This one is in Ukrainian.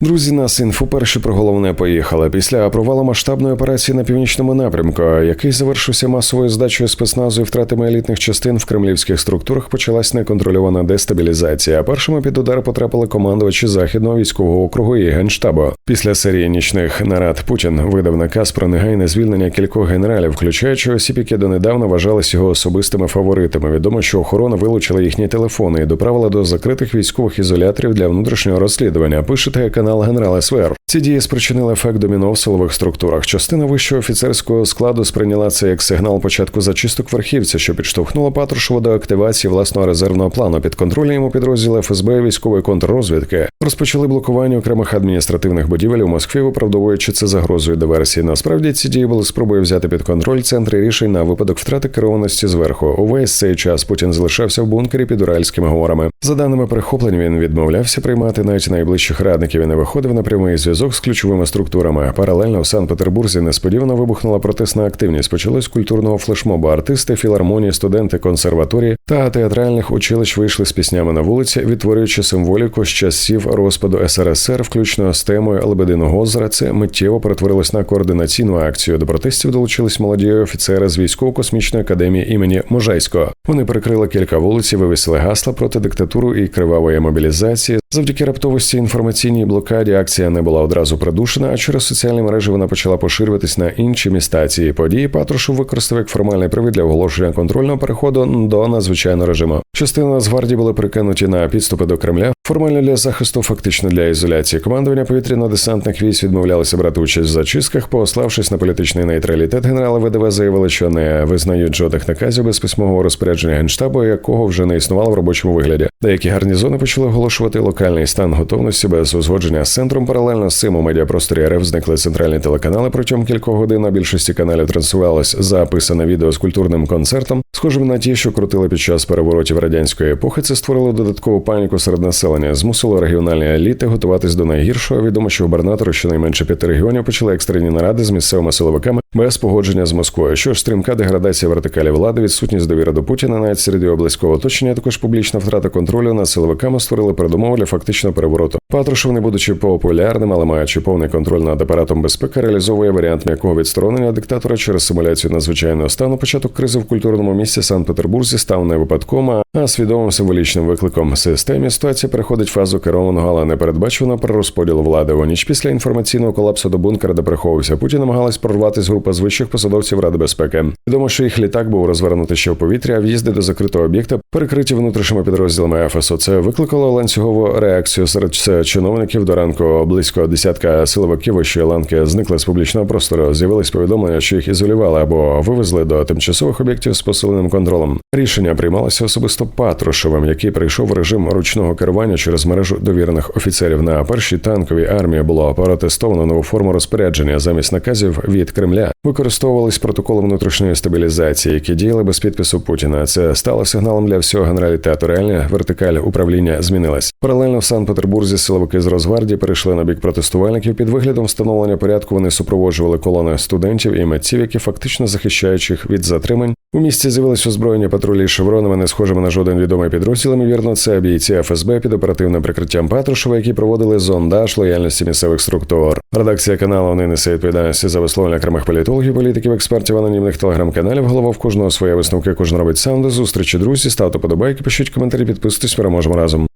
Друзі, нас інфу перші про головне поїхали. Після провалу масштабної операції на північному напрямку, який завершився масовою здачею спецназу і втратами елітних частин в кремлівських структурах, почалась неконтрольована дестабілізація. Першими під удар потрапили командувачі західного військового округу і генштабу. Після серії нічних нарад Путін видав наказ про негайне звільнення кількох генералів, включаючи осіб, які донедавна вважались його особистими фаворитами. Відомо, що охорона вилучила їхні телефони і доправила до закритих військових ізоляторів для внутрішнього розслідування. Пише канал генерал СВР. Ці дії спричинили ефект доміно в силових структурах. Частина вищого офіцерського складу сприйняла це як сигнал початку зачисток верхівця, що підштовхнуло Патрушева до активації власного резервного плану. Під контролем йому підрозділи ФСБ і військової контррозвідки розпочали блокування окремих адміністративних будівель у Москві, виправдовуючи це загрозою диверсії. Насправді ці дії були спробою взяти під контроль центри рішень на випадок втрати керованості зверху. Увесь цей час Путін залишався в бункері під Уральськими горами. За даними перехоплень, він відмовлявся приймати навіть найближчих радників і не виходив на прямий зв'язок з ключовими структурами. Паралельно в Санкт-Петербурзі несподівано вибухнула протестна активність. Почалось культурного флешмобу. Артисти, філармонії, студенти, консерваторії та театральних училищ вийшли з піснями на вулиці, відтворюючи символіку з часів розпаду СРСР, включно з темою Лебединого озера. Це миттєво перетворилось на координаційну акцію. До протестів долучились молоді офіцери з військово-космічної академії імені Можайського. Вони перекрили кілька вулиць, вивісили гасла проти диктатуру і кривавої мобілізації. Завдяки раптовості інформаційній блокаді акція не була одразу придушена, а через соціальні мережі вона почала поширюватись на інші міста. Цієї події Патрушев використав як формальний привід для оголошення контрольного переходу до надзвичайного режиму. Частина з гвардії були прикинуті на підступи до Кремля. Формально для захисту, фактично для ізоляції. Командування повітряно-десантних військ відмовлялося брати участь в зачистках, пославшись на політичний нейтралітет. Генерали ВДВ заявили, що не визнають жодних наказів без письмового розпорядження генштабу, якого вже не існувало в робочому вигляді. Деякі гарнізони почали оголошувати локальний стан готовності без узгодження з центром. Паралельно з цим у медіапросторі РФ зникли центральні телеканали. Протягом кількох годин на більшості каналів транслювалось записане відео з культурним концертом, схожим на ті, що крутили під час переворотів радянської епохи. Це створило додаткову паніку серед населення, змусило регіональні еліти готуватись до найгіршого. Відомо, що губернатори щонайменше п'яти регіонів почали екстрені наради з місцевими силовиками без погодження з Москвою. Що ж стрімка деградація вертикалі влади, відсутність довіри до Путіна, навіть серед його близького оточення, також публічна втрата контролю над силовиками створили передумови для фактичного перевороту. Патрушев, не будучи популярним, але маючи повний контроль над апаратом безпеки, реалізовує варіант м'якого відсторонення диктатора через симуляцію надзвичайного стану. Початок кризи в культурному місті Санкт-Петербурзі став не випадком, а свідомим символічним викликом системі. Ситуація переходить фазу керованого, але непередбаченого перерозподілу влади. У ніч після інформаційного колапсу до бункера, де приховувався Путін, намагалась прорватися група з вищих посадовців Ради безпеки. Відомо, що їх літак був розвернутий ще в повітря, а в'їзди до закритого об'єкта перекриті внутрішніми підрозділами ФСО. Це викликало ланцюгову реакцію серед чиновників до ранку. Близько десятка силовиків вищої ланки зникли з публічного простору. З'явились повідомлення, що їх ізолювали або вивезли до тимчасових об'єктів з посиленим контролем. Рішення приймалося особисто Патрушевим, який прийшов в режим ручного керування через мережу довірених офіцерів. На першій танковій армії було протестовано нову форму розпорядження замість наказів від Кремля. Використовувались протоколи внутрішньої стабілізації, які діяли без підпису Путіна. Це стало сигналом для всього генералітету. Реальна вертикаль управління змінилась. Паралельно в Санкт-Петербурзі силовики з Росгвардії перейшли на бік протестувальників. Під виглядом встановлення порядку вони супроводжували колони студентів і митців, які фактично захищаючих від затримань. У місті з'явились озброєні патрулі з шевронами, не схожими на жоден відомий підрозділ. Ймовірно, це бійці ФСБ під оперативним прикриттям Патрушева, які проводили зондаж лояльності місцевих структур. Редакція каналу не несе відповідальності за висловлення окремих політологів, політиків, експертів, анонімних телеграм-каналів. Голова в кожного своє висновки. Кожен робить сам до зустрічі. Друзі, ставте подобайки, пишіть коментарі, підписуйтесь. Переможемо разом.